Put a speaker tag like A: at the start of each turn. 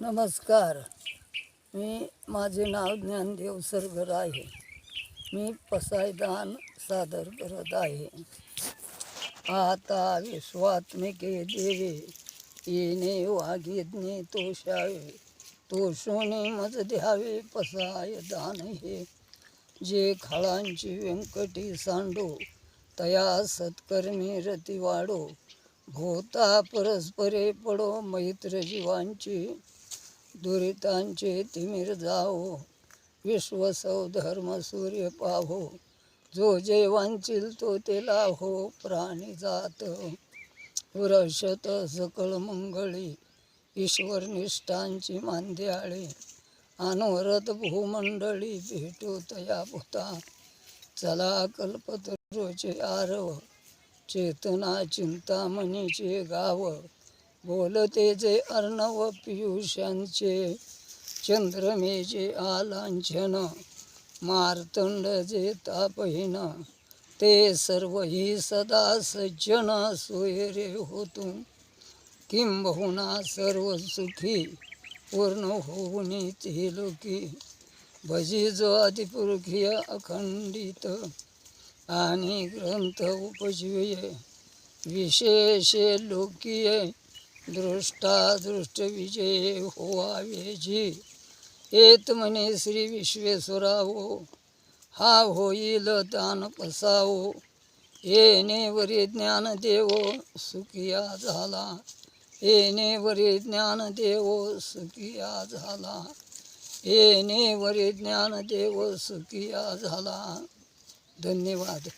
A: नमस्कार. मी माझे नाव ज्ञानदेव सरगर आहे. मी पसायदान सादर करत आहे. आता विश्वात्मिके देवे येणे वाघिज्ञे तोषावे तोषोने मज द्यावे पसायदान हे. जे खाळांची व्यंकटी सांडो तया सत्कर्मी रती वाढो भोता परस्परे पडो मैत्र जीवांची. दुरितांचे तिमिर विश्व विश्वसौ धर्म सूर्य पाहो जो जे वांचिल तो ते लाहो प्राणी जात. वरशत सकळ मंगळी. ईश्वर निष्ठांची मांद्याळे. अनवरत भूमंडळी भेटो तया भूता. चला कल्पतरोचे आरव. चेतना चिंतामणीचे गाव. बोलते जे अर्णव पियुषांचे चंद्रमेचे आलांछन मार्तंड जे तापहीन ते सर्व ही सदा सज्जन सोयरे होतून. किंबहुना सर्व सुखी पूर्ण होऊन ते लोकी. भजी जो आदिपुरुखीय अखंडित आणि ग्रंथ उपजीवय विशेष लोकीय दृष्टा दृष्ट विजय होवावेजी। येत म्हणे श्री विश्वेश्वरावो हा होईल दान पसावो येणे वरी ज्ञान देवो सुखिया झाला। येणे वरी ज्ञान देवो सुखिया झाला। येणे वरी ज्ञान देवो सुखिया झाला। धन्यवाद।